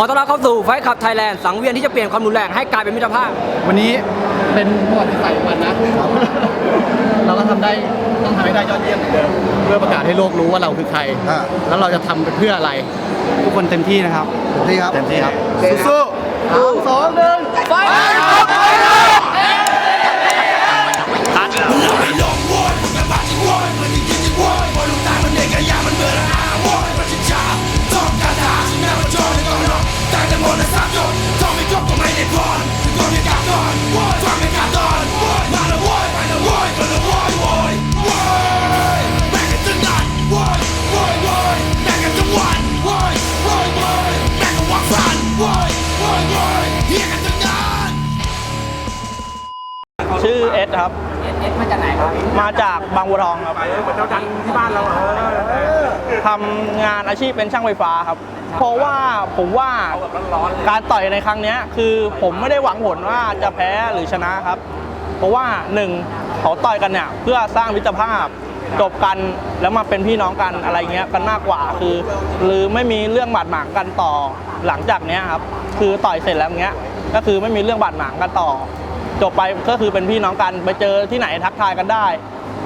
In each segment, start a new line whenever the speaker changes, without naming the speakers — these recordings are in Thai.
ขอต้อนรับเข้าสู่ไฟขับไทยแลนด์สังเวียนที่จะเปลี่ยนความรุนแรงให้กลายเป็นมิตรภาพ
วันนี้เป็นประวัติศาสตร์ของมันนะ เราก็ทำได้ต้องทำให้ได้ยอดเยี่ยมเหมือนเดิมเพื่อประกาศให้โลกรู้ว่าเราคือใคร
อ่า
แล้วเราจะทำไปเพื่ออะไร ทุกคนเต็มที่นะครับ
เต็มที่ครับ
เต็มที่ครับ
สู้
สามสองหนึ่งไฟ
มาจากไหนครับ
มาจากบางบัวทองครับทำงานอาชีพเป็นช่างไฟฟ้าครับ เพราะว่าผมว่าการต่อยในครั้งเนี้ยคือผมไม่ได้หวังผลว่าจะแพ้หรือชนะครับ เพราะว่าหนึ่งเขาต่อยกันเนี่ยเพื่อสร้างมิตรภาพจบกันแล้วมาเป็นพี่น้องกันอะไรเงี้ยกันมากกว่าคือ หรือไม่มีเรื่องบาดหมางกันต่อหลังจากเนี้ยครับคือต่อยเสร็จแล้วเงี้ยก็คือไม่มีเรื่องบาดหมางกันต่อ จบไปก็คือเป็นพี่น้องกันไปเจอที่ไหนทักทายกันได้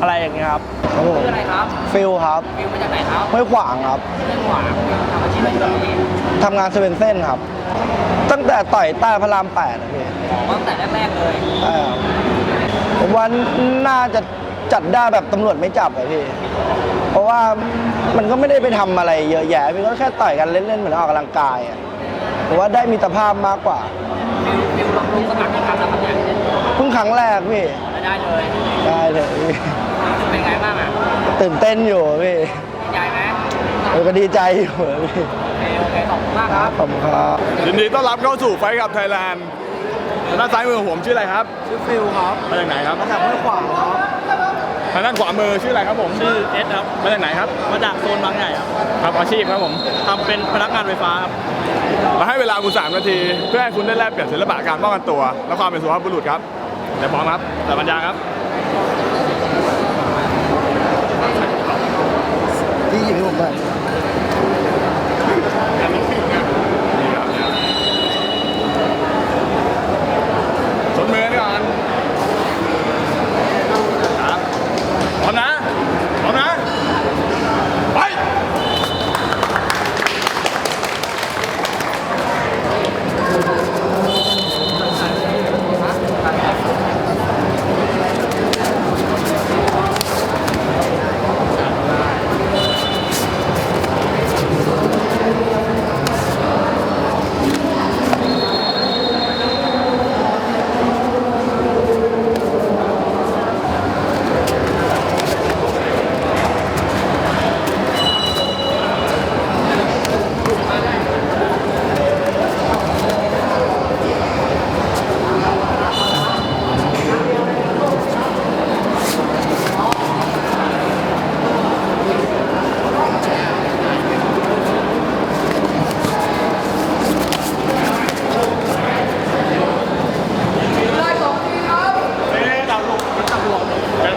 อะไรอย่างเงี้ยครับ
ชื่ออะไรครับ
ฟิลครับ
ฟิวมาจากไหนครับ
ไม่ขวางครับ
เรื่องหวานทำอาชีพอะไรอยู่ที่นี่
ทำงานเซเว่นเส้นครับ ตั้งแต่ต่อยใต้พระรามแปดนะพี่
ตั้งแต่แรกๆเลย
ใช่ครับผมว่าน่าจะจัดได้แบบตำรวจไม่จับอะพี่ เพราะว่ามันก็ไม่ได้ไปทำอะไรเยอะแยะพี่ก็แค่ต่อยกันเล่นๆเหมือนออกกำลังกายอะผมว่าได้มิตรภาพมากกว่า
ฟิวฟิวลองลงสมัคร รั้งแร
กพี่
ได้เลย
ได้เลยพี่
เป็นไงบ้างอะ
ตื่นเต้นอยู่พี่
ดีใจไหม
เออก็ดีใจอยู่พี่
โอเคโอเคขอบคุณมากครับ
ขอบคุณครับ
ยินดีต้อนรับเข้าสู่ไฟกับไทยแลนด์ด้านซ้ายมือของผมชื่ออะไรครับ
ชื่อฟิลครับ
มาจากไหนครับ
มาจากห้วยขวางครับ
ทางด้านขวามือชื่ออะไรครับผม
ชื่อเอสครับ
มาจากไหนครับ
มาจากโซนบางใหญ่ครับ
ครับอาชีพครับผม
ทำเป็นพนักงานไฟฟ้าครับ
มาให้เวลาคุณสามนาที เพื่อให้คุณได้แลกเปลี่ยนศิลปะการป้องกันตัว และความเป็นสุภาพบุรุษครับ เดี๋ยวพร้อมครับแต่ปัญญาครับ
ที่ยิงให้ผมไป
สนมือกันก่อนครับพร้อมนะ พร้อมนะ ไป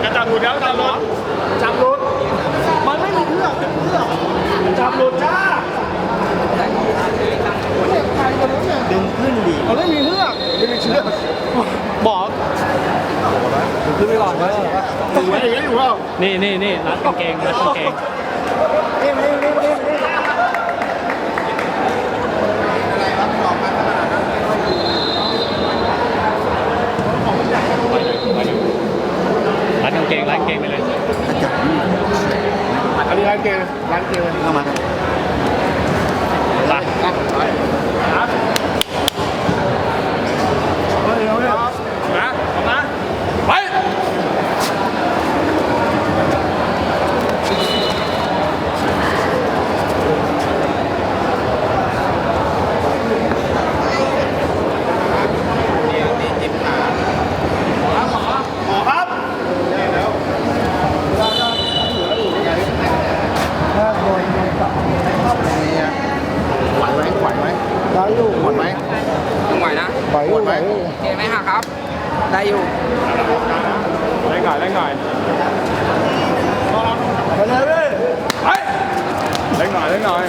กระจับหลุดแล้วจับหลุดจับหลุด มันไม่มีเพื่อกจับหลุดจ้า
ดึงขึ้นดี
มันไม่มีเพื่อกไม่มีเชือก
บอก
ขึ้นไปก่อนเลยอยู่ไว้อย่างนี้อยู่เปล่า
นี่นี่นี่รัดกางเกงรัดกางเกงรัดกางเกงรัดกางเกงไปเลย
อันนี้ร้านเกมร้านเกม
เข้ามา
ไป
ครับเฮ้ยเฮ้ยนะพร้อมนะ ไป
ไหวไหมไหวไหมได้อยู่หมดไหม
ยังไหวนะ
ไหวหม ดไหม
โอเคไหมฮะครับ ได้อยู่
เล่นหน่อยเล่นหน่อย
ไปเลยพี่
ไปเล่นหน่อยเล่นหน่อย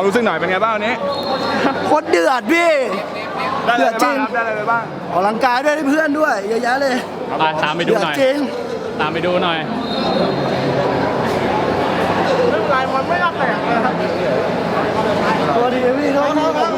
ความรู้สึกหน่อยเป็นไงบ้างวันนี้
โคตรเดือดพี่
ได้อะไรไปบ้าง
เดือดจริง
ครับได้อะไรไปบ้าง
ออกกำลังกายด้วยได้เพื่อนด้วยเยอะแยะเลย
ไปตามไปดู
เดือ
ห
ด
น่อย
จริง
ตามไปดูหน่อย
ไม่เป็นไรมันไม่น่าแตกเลยครับ
ตัวดีพี่เขาเขาเขา